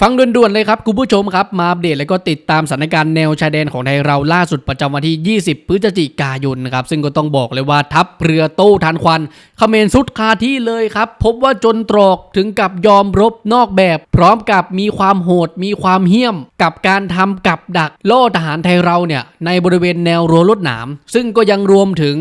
ฟังด่วนๆเลยครับคุณผู้ชมครับ มาอัปเดตและก็ติดตามสถานการณ์แนวชายแดนของไทยเราล่าสุดประจำวันที่ 20 พฤศจิกายนนะครับซึ่งก็ต้องบอกเลยว่าทัพเรือโต้ทันควันเขมรสุดคาที่เลยครับ พบว่าจนตรอกถึงกับยอมรบนอกแบบ พร้อมกับมีความโหด มีความเหี้ยม กับการทำกับดักล่อทหารไทยเราเนี่ยในบริเวณแนวรั้วลวดหนาม ซึ่งก็ยังรวมถึง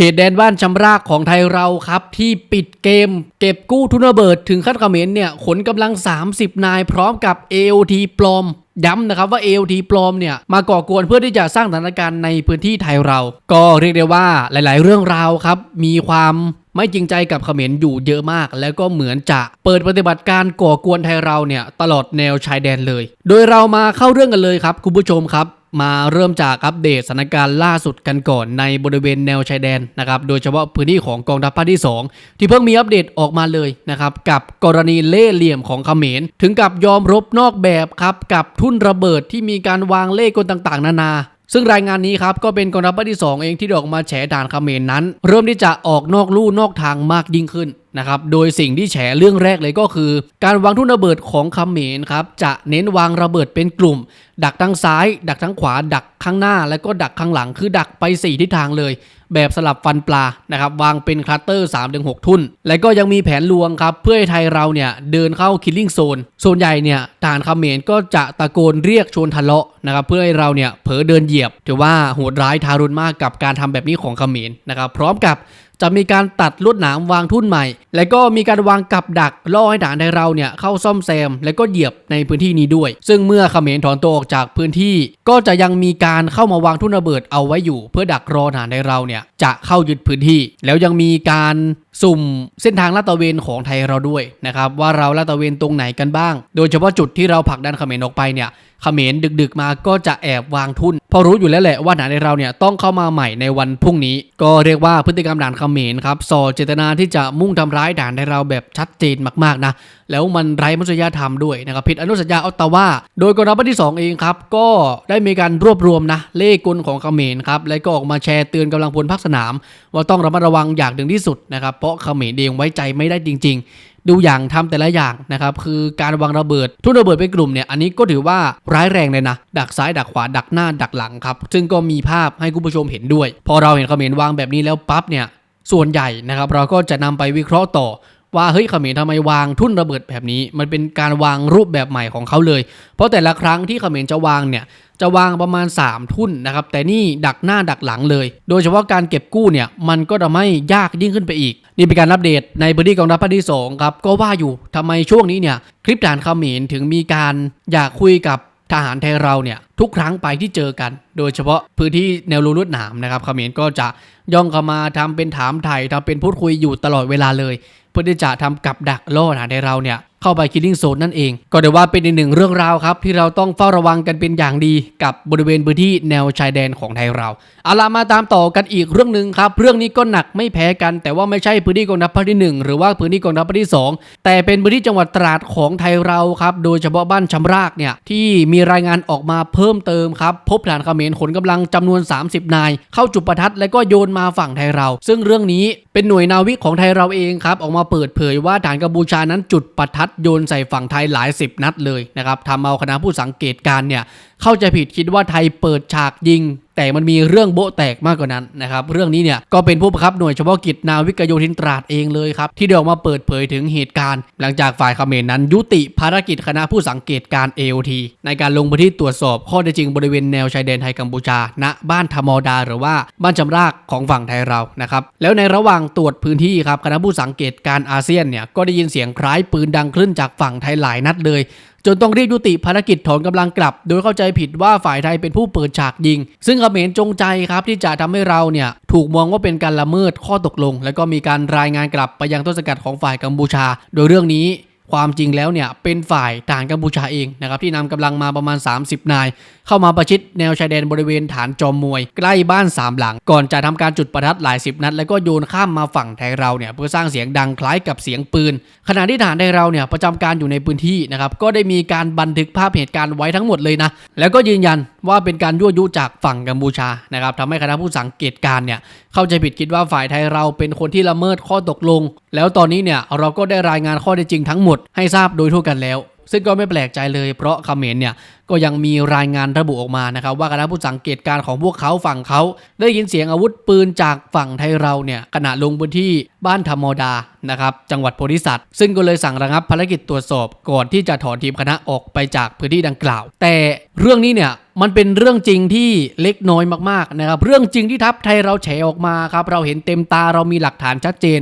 เขตแดนบ้านชำรากของไทยเราครับ ที่ปิดเกม เก็บกู้ทุนระเบิดถึงขั้นเขมรเนี่ยขนกำลัง 30 นายพร้อมกับ AOT ปลอมย้ำนะครับว่า AOT ปลอมเนี่ยมาก่อกวนเพื่อที่จะสร้างสถานการณ์ในพื้นที่ไทยเรา ก็เรียกได้ว่าหลาย ๆ เรื่องราวครับมีความไม่จริงใจกับเขมรอยู่เยอะมาก แล้วก็เหมือนจะเปิดปฏิบัติการก่อกวนไทยเราเนี่ยตลอดแนวชายแดนเลย โดยเรามาเข้าเรื่องกันเลยครับคุณผู้ชมครับ มาเริ่มจากอัปเดตสถานการณ์ล่าสุดกันก่อนในบริเวณแนวชายแดนนะครับโดยเฉพาะพื้นที่ของกองทัพภาคที่ 2 ที่เพิ่งมีอัปเดตออกมาเลยนะครับกับกรณีเล่เหลี่ยมของเขมร ถึงกับยอมรบนอกแบบครับกับทุ่นระเบิดที่มีการวางเล่กลต่างๆ นานาซึ่งรายงานนี้ครับก็เป็นกองทัพภาคที่ 2 เองที่ได้ออกมาแฉด่านเขมรนั้น เริ่มที่จะออกนอกลู่นอกทางมากยิ่งขึ้น นะครับ โดยสิ่งที่แฉเรื่องแรกเลยก็คือ การวางทุ่นระเบิดของเขมรครับ จะเน้นวางระเบิดเป็นกลุ่ม ดักทั้งซ้าย ดักทั้งขวา ดักข้างหน้า แล้วก็ดักข้างหลัง คือดักไป 4 ทิศทางเลย แบบสลับฟันปลา นะครับ วางเป็นคลัสเตอร์ 3-6 ทุ่น และก็ยังมีแผนลวงครับ เพื่อให้ไทยเราเนี่ยเดินเข้าคิลลิ่งโซน โซนใหญ่เนี่ยทหารเขมรก็จะตะโกนเรียกชวนทะเลาะนะครับ เพื่อให้เราเนี่ยเผลอเดินเหยียบ ถือว่าโหดร้ายทารุณมากกับการทำแบบนี้ของเขมรนะครับ พร้อมกับ จะมีการตัดลวดหนามวางทุ่นใหม่ และก็มีการวางกับดักล่อให้ทหารไทยเราเนี่ยเข้าซ่อมแซม และก็เหยียบในพื้นที่นี้ด้วย ซึ่งเมื่อเขมรถอนตัวออกจากพื้นที่ ก็จะยังมีการเข้ามาวางทุ่นระเบิดเอาไว้อยู่ เพื่อดักรอทหารไทยเราเนี่ยจะเข้ายึดพื้นที่ แล้วยังมีการ สุ่มเส้นทางลาดตระเวนของไทยเราด้วยนะครับว่าเราลาดตระเวนตรงไหนกันบ้าง โดยเฉพาะจุดที่เราผลักดันเขมรออกไปเนี่ยเขมรดึกๆมาก็จะแอบวางทุน พอรู้อยู่แล้วแหละว่าหนานในเราเนี่ยต้องเข้ามาใหม่ในวันพรุ่งนี้ ก็เรียกว่าพฤติกรรมด่านเขมรครับส่อเจตนาที่จะมุ่งทำร้ายด่านในเราแบบชัดเจนมากๆนะ แล้วมันไร้มนุษยธรรมด้วยนะครับผิดอนุสัญญาออตตาวาโดยกองทัพที่ 2 เองครับ ก็ได้มีการรวบรวมนะเลขกลของเขมรครับและก็ออกมาแชร์เตือนกำลังพลภาคสนาม ว่าต้องระมัดระวังอย่างถึงที่สุดนะครับเพราะเขมรเองไว้ใจไม่ได้จริง ๆ ดูอย่างทำแต่ละอย่างนะครับคือการวางระเบิดทุ่นระเบิดเป็นกลุ่มเนี่ยอันนี้ก็ถือว่าร้ายแรงเลยนะ ดักซ้ายดักขวาดักหน้าดักหลังครับซึ่งก็มีภาพให้คุณผู้ชมเห็นด้วย พอเราเห็นเขมรวางแบบนี้แล้วปั๊บเนี่ยส่วนใหญ่นะครับเราก็จะนำไปวิเคราะห์ต่อ ว่าเฮ้ยเขมรทำไมวางทุ่นระเบิดแบบนี้ มันเป็นการวางรูปแบบใหม่ของเขาเลย เพราะแต่ละครั้งที่เขมรจะวางเนี่ยจะวางประมาณ 3 ทุ่นนะครับ แต่นี่ดักหน้าดักหลังเลย โดยเฉพาะการเก็บกู้เนี่ย มันก็ทำให้ยากยิ่งขึ้นไปอีก นี่เป็นการอัปเดตในพื้นที่กองทัพภาคที่2ครับ ก็ว่าอยู่ทำไมช่วงนี้เนี่ย คลิปด่านเขมรถึงมีการอยากคุยกับทหารไทยเราเนี่ยทุกครั้งไปที่เจอกัน โดยเฉพาะพื้นที่แนวรูลวดหนามนะครับเขมรก็จะย่องเข้ามาทำเป็นถามไถ่ทำเป็นพูดคุยอยู่ตลอดเวลาเลย พื่อที่จะทำกับดักล่อทหารไทยเราเนี่ย เข้าไปคิลลิ่งโซนนั่นเอง ก็เดี๋ยวว่าเป็นอีกหนึ่งเรื่องราวครับ ที่เราต้องเฝ้าระวังกันเป็นอย่างดีกับบริเวณพื้นที่แนวชายแดนของไทยเราเอาล่ะมาตามต่อกันอีกเรื่องหนึ่งครับ เรื่องนี้ก็หนักไม่แพ้กัน แต่ว่าไม่ใช่พื้นที่กองทัพภาคที่หนึ่งหรือว่าพื้นที่กองทัพภาคที่สองแต่เป็นพื้นที่จังหวัดตราดของไทยเราครับโดยเฉพาะบ้านชำรากเนี่ยที่มีรายงานออกมาเพิ่มเติมครับพบฐานเขมรขนกำลังจำนวน 30 นาย เข้าจุดประทัดและก็โยนมาฝั่งไทยเรา ซึ่งเรื่องนี้เป็นหน่วยนาวิกของไทยเราเองครับออกมาเปิดเผยว่าฐานกัมพูชานั้นจุดประทัดโยนใส่ฝั่งไทยหลายสิบนัดเลยนะครับทำเอาคณะผู้สังเกตการณ์เนี่ย เข้าใจผิดคิดว่าไทยเปิดฉากยิง แต่มันมีเรื่องโบะแตกมากกว่านั้นนะครับเรื่องนี้เนี่ยก็เป็นผู้บังคับหน่วยเฉพาะกิจนาวิกโยธินตราดเองเลยครับที่ได้ออกมาเปิดเผยถึงเหตุการณ์ หลังจากฝ่ายเขมรนั้น ยุติภารกิจคณะผู้สังเกตการ AOT ในการลงพื้นที่ตรวจสอบข้อเท็จจริงบริเวณแนวชายแดนไทยกัมพูชา ณบ้านธรรมดา หรือว่าบ้านจำรากของฝั่งไทยเรานะครับแล้วในระหว่างตรวจพื้นที่ครับคณะผู้สังเกตการอาเซียนเนี่ยก็ได้ยินเสียงคล้ายปืนดังขึ้นจากฝั่งไทยหลายนัดเลยจนต้องรีบยุติภารกิจถอนกำลังกลับ โดยเข้าใจผิดว่าฝ่ายไทยเป็นผู้เปิดฉากยิง ซึ่งเขมรจงใจครับที่จะทำให้เราเนี่ยถูกมองว่าเป็นการละเมิดข้อตกลง แล้วก็มีการรายงานกลับไปยังต้นสังกัดของฝ่ายกัมพูชา โดยเรื่องนี้ความจริงแล้วเนี่ยเป็นฝ่ายทหารกัมพูชาเองนะครับที่นำกำลังมาประมาณ 30 นาย เข้ามาประชิดแนวชายแดนบริเวณฐานจอมมวย ใกล้บ้านสามหลัง ก่อนจะทำการจุดประทัดหลายสิบนัด แล้วก็โยนข้ามมาฝั่งไทยเราเนี่ยเพื่อสร้างเสียงดังคล้ายกับเสียงปืน ขณะที่ฐานไทยเราเนี่ยประจำการอยู่ในพื้นที่นะครับก็ได้มีการบันทึกภาพเหตุการณ์ไว้ทั้งหมดเลยนะแล้วก็ยืนยันว่าเป็นการยั่วยุจากฝั่งกัมพูชานะครับทำให้คณะผู้สังเกตการณ์เนี่ยเข้าใจผิดคิดว่าฝ่ายไทยเราเป็นคนที่ละเมิดข้อตกลง แล้วตอนนี้เนี่ยเราก็ได้รายงานข้อเท็จจริงทั้งหมดให้ทราบโดยทั่วกันแล้ว ซึ่งก็ไม่แปลกใจเลยเพราะเขมรเนี่ยก็ยังมีรายงานระบุออกมานะครับว่าคณะผู้สังเกตการณ์ของพวกเขาฝั่งเขาได้ยินเสียงอาวุธปืนจากฝั่งไทยเราเนี่ยขณะลงพื้นที่บ้านธรรมดานะครับจังหวัดโพธิสัตว์ซึ่งก็เลยสั่งระงับภารกิจตรวจสอบก่อนที่จะถอนทีมคณะออกไปจากพื้นที่ดังกล่าว แต่เรื่องนี้เนี่ยมันเป็นเรื่องจริงที่เล็กน้อยมากๆนะครับเรื่องจริงที่ทัพไทยเราแฉออกมาครับเราเห็นเต็มตาเรามีหลักฐานชัดเจน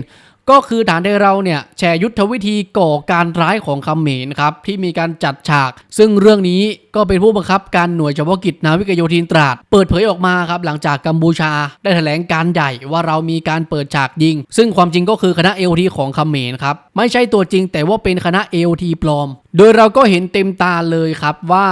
ก็คือฐานไทยเราเนี่ยแชร์ยุทธวิธีก่อการร้ายของคำเขมรครับที่มีการจัดฉาก ซึ่งเรื่องนี้ ก็เป็นผู้บังคับการหน่วยเฉพาะกิจนาวิกโยธินตราด เปิดเผยออกมาครับหลังจากกัมพูชา ได้แถลงการใหญ่ว่าเรามีการเปิดฉากยิง ซึ่งความจริงก็คือคณะเอลทีของเขมรครับไม่ใช่ตัวจริง แต่ว่าเป็นคณะเอลทีปลอม โดยเราก็เห็นเต็มตาเลยครับว่า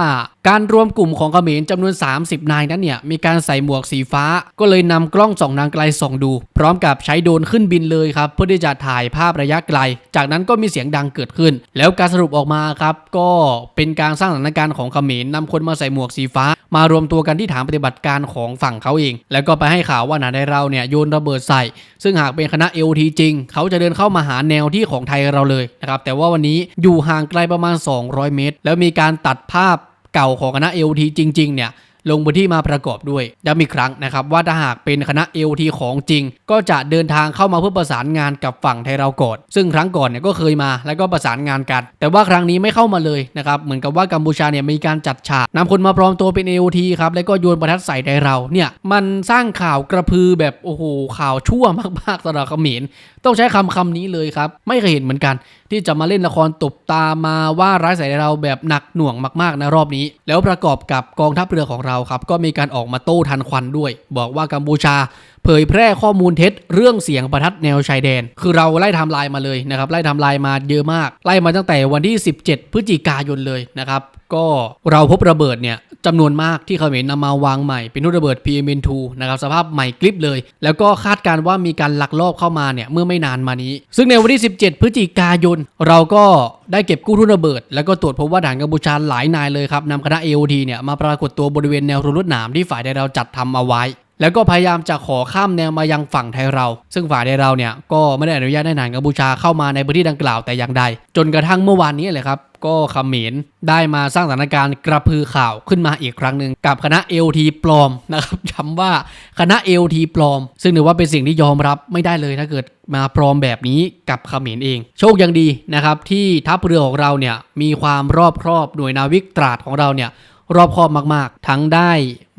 การรวมกลุ่มของเขมรจำนวน 30 นายนั้นเนี่ยมีการใส่หมวกสีฟ้า ก็เลยนำกล้องส่องนางไกลส่องดู พร้อมกับใช้โดรนขึ้นบินเลยครับ เพื่อที่จะถ่ายภาพระยะไกล จากนั้นก็มีเสียงดังเกิดขึ้น แล้วการสรุปออกมาครับก็เป็นการสร้างสถานการณ์ของเขมรนำคนมาใส่หมวกสีฟ้า มารวมตัวกันที่ฐานปฏิบัติการของฝั่งเขาเอง แล้วก็ไปให้ข่าวว่านาไดเราเนี่ยโยนระเบิดใส่ ซึ่งหากเป็นคณะ LT จริง เขาจะเดินเข้ามาหาแนวที่ของไทยเราเลยนะครับแต่ว่าวันนี้อยู่ห่างไกลประมาณ 200 เมตร แล้วมีการตัดภาพเก่าของคณะ LT จริง ๆ เนี่ย ลงพื้นที่มาประกอบด้วยย้ำอีกครั้งนะครับว่าถ้าหากเป็นคณะ LT ของจริง ก็จะเดินทางเข้ามาเพื่อประสานงานกับฝั่งไทยเราก่อนซึ่งครั้งก่อนเนี่ยก็เคยมาแล้วก็ประสานงานกัน แต่ว่าครั้งนี้ไม่เข้ามาเลยนะครับเหมือนกับว่ากัมพูชาเนี่ยมีการจัดฉากนำคนมาปลอมตัวเป็น LT ครับแล้วก็โยนประทัดใส่ไทยเราเนี่ยมันสร้างข่าวกระพือแบบโอ้โหข่าวชั่วมากๆสำหรับเขมรต้องใช้คำคำนี้เลยครับไม่เคยเห็นเหมือนกัน ที่จะมาเล่นละครตบตามาว่าร้ายใส่เราแบบหนักหน่วงมากๆนะรอบนี้ แล้วประกอบกับกองทัพเรือของเราครับ ก็มีการออกมาโต้ทันควันด้วย บอกว่ากัมพูชา เผยแพร่ข้อมูลเท็จ เรื่องเสียงประทัดแนวชายแดน คือเราไล่ทำลายมาเลยนะครับ ไล่ทำลายมาเยอะมาก ไล่มาตั้งแต่วันที่ 17 พฤศจิกายนเลยนะครับ ก็เราพบระเบิดเนี่ย จำนวนมากที่เขมรนำมาวางใหม่เป็นรุ่นระเบิด PM2 นะครับสภาพใหม่กลิบเลย แล้วก็คาดการณ์ว่ามีการลักลอบเข้ามาเนี่ยเมื่อไม่นานมานี้ ซึ่งในวันที่ 17 พฤศจิกายน เราก็ได้เก็บกู้ทุ่นระเบิด แล้วก็ตรวจพบว่าด่านกัมพูชาหลายนายเลยครับนำคณะ AOT เนี่ยมาปรากฏตัวบริเวณแนวรั้วลวดหนามที่ฝ่ายใดเราจัดทำเอาไว้ แล้วก็พยายามจะขอข้ามแนวมายังฝั่งไทยเรา ซึ่งฝ่ายไทยเราเนี่ยก็ไม่ได้อนุญาตให้ทหารกัมพูชาเข้ามาในพื้นที่ดังกล่าวแต่อย่างใด จนกระทั่งเมื่อวานนี้เลยครับ ก็ขมรได้มาสร้างสถานการณ์กระพือข่าวขึ้นมาอีกครั้งหนึ่งกับคณะ LT ปลอมนะครับย้ำว่าคณะ LT ปลอม ซึ่งถือว่าเป็นสิ่งที่ยอมรับไม่ได้เลยถ้าเกิดมาปลอมแบบนี้กับขมรเอง โชคยังดีนะครับที่ทัพเรือของเราเนี่ยมีความรอบครอบหน่วยนาวิกตราดของเราเนี่ย รอบคอบมากๆ ทั้งได้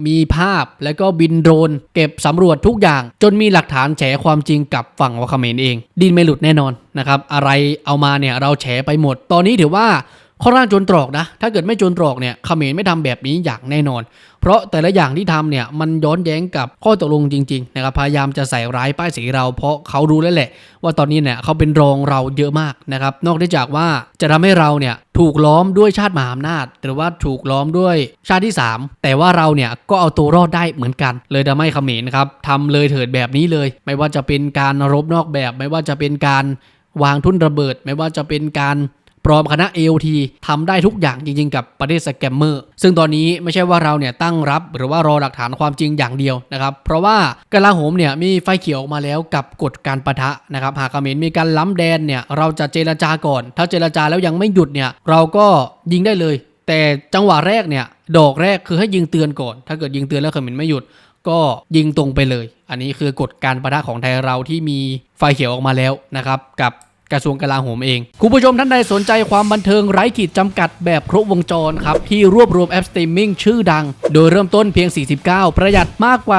มีภาพแล้วก็บินโดรน เก็บสำรวจทุกอย่าง จนมีหลักฐานแฉความจริงกับฝั่งวาเขมรเอง ดินไม่หลุดแน่นอนนะครับ อะไรเอามาเนี่ยเราแฉไปหมด ตอนนี้ถือว่า ค่อนข้างจนตรอกนะ ถ้าเกิดไม่จนตรอกเนี่ยเขมรไม่ทำแบบนี้อย่างแน่นอน เพราะแต่ละอย่างที่ทำเนี่ยมันย้อนแย้งกับข้อตกลงจริงๆนะครับพยายามจะใส่ร้ายป้ายสีเรา เพราะเขารู้แล้วแหละ ว่าตอนนี้เนี่ยเขาเป็นรองเราเยอะมากนะครับ นอกจากว่าจะทำให้เราเนี่ยถูกล้อมด้วยชาติมหาอำนาจ หรือว่าถูกล้อมด้วยชาติที่ 3 แต่ว่าเราเนี่ยก็เอาตัวรอดได้เหมือนกัน เลยทำให้เขมรครับทำเลยเถิดแบบนี้เลย ไม่ว่าจะเป็นการรบนอกแบบ ไม่ว่าจะเป็นการวางทุ่นระเบิด ไม่ว่าจะเป็นการ ปลอมคณะ AOT ทำได้ทุกอย่างจริงๆ กับประเทศสแกมเมอร์ ซึ่งตอนนี้ไม่ใช่ว่าเราเนี่ยตั้งรับหรือว่ารอหลักฐานความจริงอย่างเดียวนะครับ เพราะว่ากลาโหมเนี่ยมีไฟเขียวออกมาแล้วกับกฎการประทะนะครับ หากเขมรมีการล้ำแดนเนี่ยเราจะเจรจาก่อน ถ้าเจรจาแล้วยังไม่หยุดเนี่ยเราก็ยิงได้เลย แต่จังหวะแรกเนี่ยดอกแรกคือให้ยิงเตือนก่อน ถ้าเกิดยิงเตือนแล้วเขมรไม่หยุดก็ยิงตรงไปเลย อันนี้คือกฎการประทะของไทยเราที่มีไฟเขียวออกมาแล้วนะครับ กับ กระทรวงกลาโหมเอง คุณผู้ชมท่านใดสนใจความบันเทิงไร้ขีดจำกัดแบบครบวงจรครับ ที่รวบรวมแอปสตรีมมิ่งชื่อดัง โดยเริ่มต้นเพียง 49 ประหยัดมากกว่า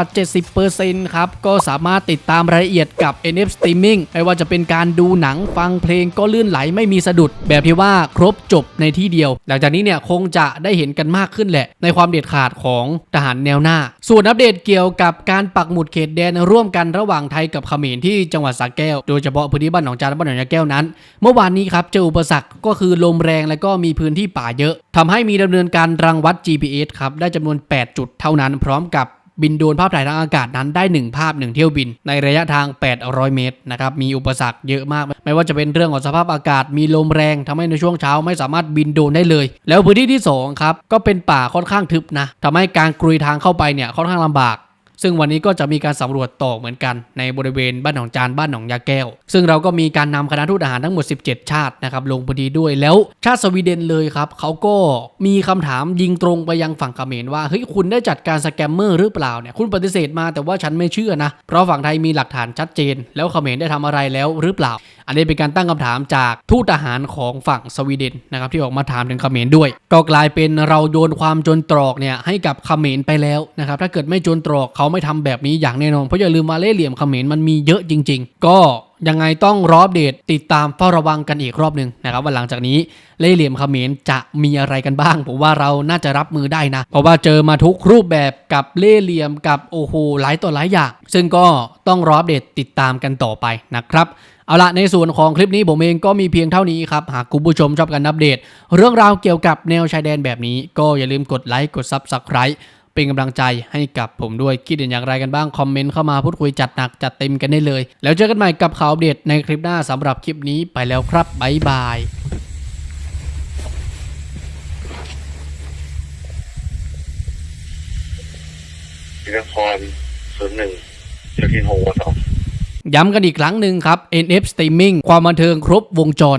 70%ครับ ก็สามารถติดตามรายละเอียดกับ NF Streaming ไม่ว่าจะเป็นการดูหนังฟังเพลงก็ลื่นไหลไม่มีสะดุด แบบที่ว่าครบจบในที่เดียว หลังจากนี้เนี่ยคงจะได้เห็นกันมากขึ้นแหละ ในความเด็ดขาดของทหารแนวหน้า ส่วนอัปเดตเกี่ยวกับการปักหมุดเขตแดนร่วมกันระหว่างไทยกับเขมรที่จังหวัดสระแก้ว โดยเฉพาะพื้นที่บ้านหนองจานและบ้านหนองยาแก้วนั้น เมื่อวานนี้ครับเจออุปสรรคก็คือลมแรงและก็มีพื้นที่ป่าเยอะทำให้มีดำเนินการรังวัด GPS ครับได้จำนวน 8 จุดเท่านั้น พร้อมกับบินโดนภาพถ่ายทางอากาศนั้นได้ 1 ภาพ 1 เที่ยวบิน ในระยะทาง 800 เมตรนะครับมีอุปสรรคเยอะมาก ไม่ว่าจะเป็นเรื่องของสภาพอากาศมีลมแรงทำให้ในช่วงเช้าไม่สามารถบินโดนได้เลย แล้วพื้นที่ที่สองครับก็เป็นป่าค่อนข้างทึบนะทำให้การกรุยทางเข้าไปเนี่ยค่อนข้างลำบาก ซึ่งวันนี้ก็จะมีการสำรวจต่อเหมือนกัน ในบริเวณบ้านหนองจานบ้านหนองยาแก้ว ซึ่งเราก็มีการนำคณะทูตทหารทั้งหมด 17 ชาตินะครับลงพื้นที่ด้วยแล้วชาติสวีเดนเลยครับเขาก็มีคำถามยิงตรงไปยังฝั่งเขมรว่าเฮ้ยคุณได้จัดการสแกมเมอร์หรือเปล่าเนี่ยคุณปฏิเสธมาแต่ว่าฉันไม่เชื่อนะเพราะฝั่งไทยมีหลักฐานชัดเจน แล้วเขมรได้ทำอะไรแล้วหรือเปล่า อันนี้เป็นการตั้งคำถามจากทูตทหารของฝั่งสวีเดนนะครับที่ออกมาถามถึงเขมรด้วย ก็กลายเป็นเราโยนความจนตรอกเนี่ยให้กับเขมรไปแล้วนะครับถ้าเกิดไม่จนตรอกเขาไม่ทำแบบนี้อย่างแน่นอนเพราะอย่าลืมว่าเล่เหลี่ยมเขมรมันมีเยอะจริง ๆ ก็ยังไงต้องรออัปเดตติดตามเฝ้าระวังกันอีกรอบหนึ่งนะครับว่าหลังจากนี้เล่เหลี่ยมเขมรจะมีอะไรกันบ้างผมว่าเราน่าจะรับมือได้นะ เพราะว่าเจอมาทุกรูปแบบกับเล่เหลี่ยมกับโอ้โหหลายต่อหลายอย่าง ซึ่งก็ต้องรออัปเดตติดตามกันต่อไปนะครับ เอาละในส่วนของคลิปนี้ผมเองก็มีเพียงเท่านี้ครับ หากคุณผู้ชมชอบการอัปเดต เรื่องราวเกี่ยวกับแนวชายแดนแบบนี้ ก็อย่าลืมกดไลค์กด Subscribe เป็นกำลังใจให้กับผมด้วยคิดเห็นอย่างไรกันบ้าง คอมเมนต์เข้ามาพูดคุยจัดหนักจัดเต็มกันได้เลย แล้วเจอกันใหม่กับข่าวอัปเดตในคลิปหน้าสำหรับคลิปนี้ไปแล้วครับบ๊ายบายศิลครศูนย์หนึ่งเจ้าที่โฮสอง ย้ำกันอีกครั้งหนึ่งครับ NF Streaming ความบันเทิงครบวงจร